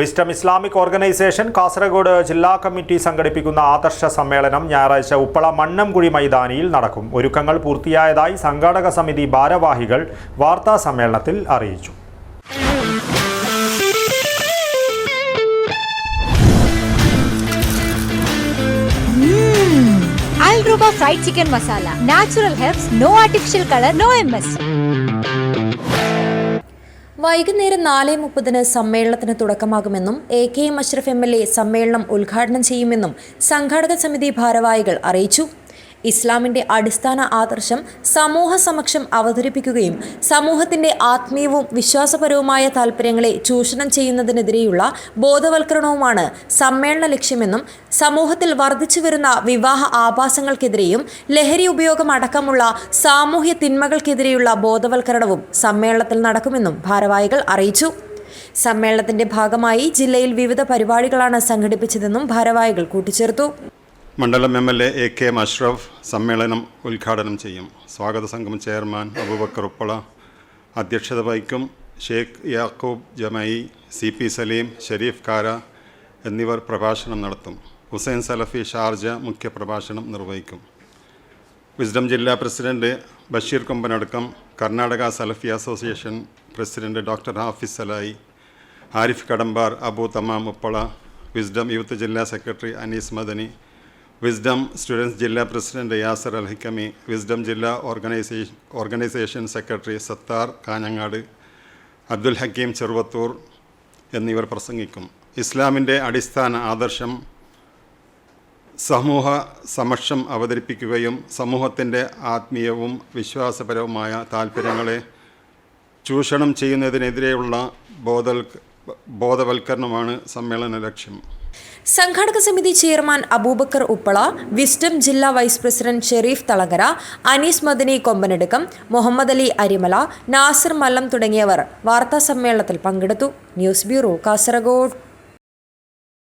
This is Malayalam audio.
വിസ്റ്റം ഇസ്ലാമിക് ഓർഗനൈസേഷൻ കാസർഗോഡ് ജില്ലാ കമ്മിറ്റി സംഘടിപ്പിക്കുന്ന ആദർശ സമ്മേളനം ഞായറാഴ്ച ഉപ്പള മണ്ണംകുഴി മൈതാനിയിൽ നടക്കും ഒരുക്കങ്ങൾ പൂർത്തിയായതായി സംഘാടക സമിതി ഭാരവാഹികൾ വാർത്താ സമ്മേളനത്തിൽ അറിയിച്ചു Al Ruba fried chicken masala. Natural herbs, no artificial color, no. വൈകുന്നേരം നാല് മുപ്പതിന് സമ്മേളനത്തിന് തുടക്കമാകുമെന്നും A K M Ashraf M L A സമ്മേളനം ഉദ്ഘാടനം ചെയ്യുമെന്നും സംഘാടക സമിതി ഭാരവാഹികൾ അറിയിച്ചു ഇസ്ലാമിന്റെ അടിസ്ഥാന ആദർശം സമൂഹ സമക്ഷം അവതരിപ്പിക്കുകയും സമൂഹത്തിന്റെ ആത്മീയവും വിശ്വാസപരവുമായ താൽപ്പര്യങ്ങളെ ചൂഷണം ചെയ്യുന്നതിനെതിരെയുള്ള ബോധവൽക്കരണവുമാണ് സമ്മേളന ലക്ഷ്യമെന്നും സമൂഹത്തിൽ വർദ്ധിച്ചു വരുന്ന വിവാഹ ആഭാസങ്ങൾക്കെതിരെയും ലഹരി ഉപയോഗം അടക്കമുള്ള സാമൂഹ്യ തിന്മകൾക്കെതിരെയുള്ള ബോധവൽക്കരണവും സമ്മേളനത്തിൽ നടക്കുമെന്നും ഭാരവാഹികൾ അറിയിച്ചു. സമ്മേളനത്തിന്റെ ഭാഗമായി ജില്ലയിൽ വിവിധ പരിപാടികളാണ് സംഘടിപ്പിച്ചതെന്നും ഭാരവാഹികൾ കൂട്ടിച്ചേർത്തു. മണ്ഡലം M L A K M Ashraf സമ്മേളനം ഉദ്ഘാടനം ചെയ്യും. സ്വാഗത സംഘം ചെയർമാൻ അബൂബക്കർ ഉപ്പള അധ്യക്ഷത വഹിക്കും ഷേഖ് യാക്കൂബ് ജമൈ സി പി സലീം ഷെരീഫ് കാര എന്നിവർ പ്രഭാഷണം നടത്തും. ഹുസൈൻ സലഫി ഷാർജ മുഖ്യപ്രഭാഷണം നിർവഹിക്കും. വിസ്ഡം ജില്ലാ president Basheer Kombanadukkam Karnataka Salafi association president doctor Hafiz Salayi Arif Kadambar Abu Thamam Uppala Wisdom youth ജില്ലാ secretary Anees Madani Wisdom students ജില്ലാ പ്രസിഡന്റ് യാസർ അൽഹിക്കമി വിസ്ഡം ജില്ലാ organisation organisation secretary Sathar Kanhangad Abdul Hakeem Cheruvathur എന്നിവർ പ്രസംഗിക്കും. ഇസ്ലാമിന്റെ അടിസ്ഥാന ആദർശം സമൂഹ സമക്ഷം അവതരിപ്പിക്കുകയും സമൂഹത്തിന്റെ ആത്മീയവും വിശ്വാസപരവുമായ താൽപ്പര്യങ്ങളെ ചൂഷണം ചെയ്യുന്നതിനെതിരെയുള്ള ബോധവൽ ബോധവൽക്കരണമാണ് സമ്മേളന ലക്ഷ്യം. സംഘാടക സമിതി ചെയർമാൻ അബൂബക്കർ ഉപ്പള വിസ്ഡം ജില്ലാ വൈസ് പ്രസിഡന്റ് ഷെരീഫ് തളങ്കര അനീസ് മദനി കൊമ്പനെടുക്കം മുഹമ്മദ് അലി അരിമല നാസിർ മല്ലം തുടങ്ങിയവർ വാർത്താ സമ്മേളനത്തിൽ പങ്കെടുത്തു. News bureau Kasaragod.